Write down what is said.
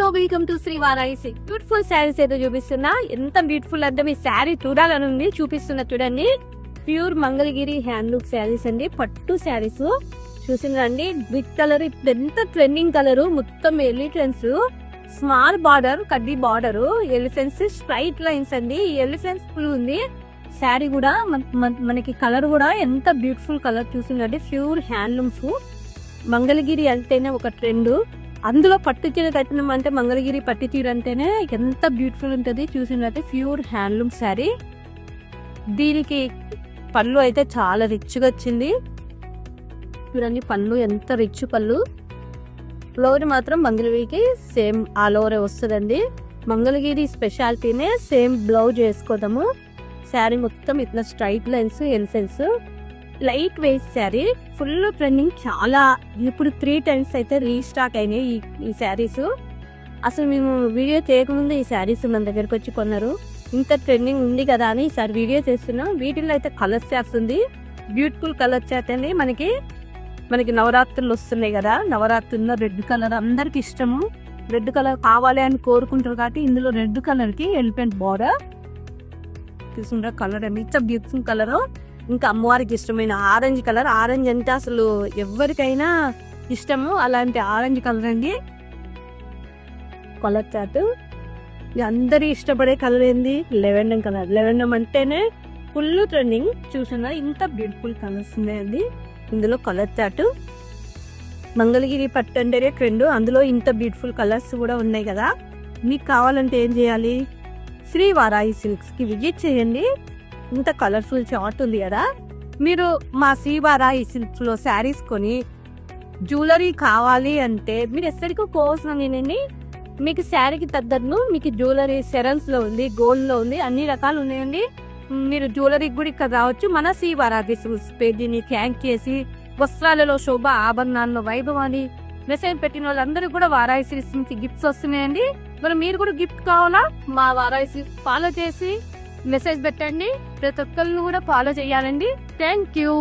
Hello welcome to Shri Varanasi beautiful saris ఏదో చూపిస్తున్నా. ఎంత బ్యూటిఫుల్ అంటే మీ శారీ చూడాలని ఉంది చూపిస్తున్నా చూడండి. ప్యూర్ మంగళగిరి హ్యాండ్లూమ్ శారీస్ అండి పట్టు శారీస్ చూసిందండి బిగ్ కలర్ ఎంత ట్రెండింగ్ కలర్ మొత్తం ఎలిఫెన్స్ స్మాల్ బార్డర్ కడ్డీ బార్డర్ ఎలిఫెన్స్ స్ట్రైట్ లైన్స్ అండి. ఎలిఫెన్స్ ఫుల్ ఉంది. శారీ కూడా మన- మనకి కలర్ కూడా ఎంత బ్యూటిఫుల్ కలర్ చూసిందండి ప్యూర్ హ్యాండ్లూమ్స్ మంగళగిరి అంటేనే ఒక ట్రెండ్ అందులో పట్టు చీర కట్టినాం అంటే మంగళగిరి పట్టు చీర అంటేనే ఎంత బ్యూటిఫుల్ ఉంటుంది. చూసినట్లయితే ప్యూర్ హ్యాండ్లూమ్ శారీ దీనికి పళ్ళు అయితే చాలా రిచ్గా వచ్చింది. చూడండి పళ్ళు ఎంత రిచ్ పళ్ళు. ఫ్లవర్ మాత్రం మంగళగిరికి సేమ్ ఆల్ ఓవర్ వస్తుందండి. మంగళగిరి స్పెషాలిటీనే సేమ్ బ్లౌజ్ వేసుకోదాము శారీ మొత్తం ఇట్లా straight lines ఎన్సెన్స్ light weight sari full trending చాలా. ఇప్పుడు త్రీ టైమ్స్ అయితే రీస్టాక్ అయినాయి ఈ ఈ శారీస్. అసలు మేము వీడియో చేయకముందు ఈ శారీస్ మన దగ్గరకు వచ్చి కొన్నారు. ఇంత ట్రెండింగ్ ఉంది కదా అని ఈసారి వీడియో చేస్తున్నాం. వీటిల్లో అయితే కలర్ చార్ట్స్ ఉంది. బ్యూటిఫుల్ కలర్ చార్ట్ అండి. మనకి మనకి నవరాత్రులు వస్తున్నాయి కదా. నవరాత్రుల్లో రెడ్ కలర్ అందరికి ఇష్టము. రెడ్ కలర్ కావాలి అని కోరుకుంటారు కాబట్టి ఇందులో రెడ్ కలర్కి ఎలిఫెంట్ బోర్డర్ తీసుకుంటారు కలర్ అండి. ఇట్స్ బ్యూటిఫుల్ కలర్ ఇంకా అమ్మవారికి ఇష్టమైన ఆరెంజ్ కలర్. ఆరెంజ్ అంటే అసలు ఎవరికైనా ఇష్టము. అలాంటి ఆరెంజ్ కలర్ అండి. కలర్ చాట్ ఇది అందరి ఇష్టపడే కలర్ ఏంది? లెవెండమ్ కలర్. లెవెండమ్ అంటేనే ఫుల్ ట్రెండింగ్ చూసిన ఇంత బ్యూటిఫుల్ కలర్స్ ఉన్నాయండి ఇందులో కలర్ చాటు మంగళగిరి పట్టు అంటేనే ట్రెండ్ అందులో ఇంత బ్యూటిఫుల్ కలర్స్ కూడా ఉన్నాయి కదా. మీకు కావాలంటే ఏం చేయాలి? శ్రీ వారాయి సిల్క్స్కి విజిట్ చేయండి. ఇంత కలర్ఫుల్ చాట్ ఉంది కదా. మీరు మా శ్రీ ఈ సిల్క్స్లో శారీస్ కొని జ్యువెలరీ కావాలి అంటే మీరు ఎక్కడికి కోర్స్ నేనండి మీకు శారీకి తగ్గట్టు మీకు జ్యువెలరీ సెరల్స్లో ఉంది గోల్డ్లో ఉంది అన్ని రకాలు ఉన్నాయండి. మీరు జ్యువెలరీకి కూడా ఇక్కడ రావచ్చు. మన శ్రీ వారాగి పేజీని థ్యాంక్ చేసి వస్త్రాలలో శోభ ఆభరణాల్లో వైభవాన్ని మెసేజ్ పెట్టిన వాళ్ళందరూ కూడా వారాయి సిరీస్ నుంచి గిఫ్ట్స్ వస్తున్నాయండి. మరి మీరు కూడా గిఫ్ట్ కావాలా? మా వారాయి సిరీస్ ఫాలో చేసి మెసేజ్ పెట్టండి. ప్రతి ఒక్కళ్ళు కూడా ఫాలో చేయాలండి. Thank you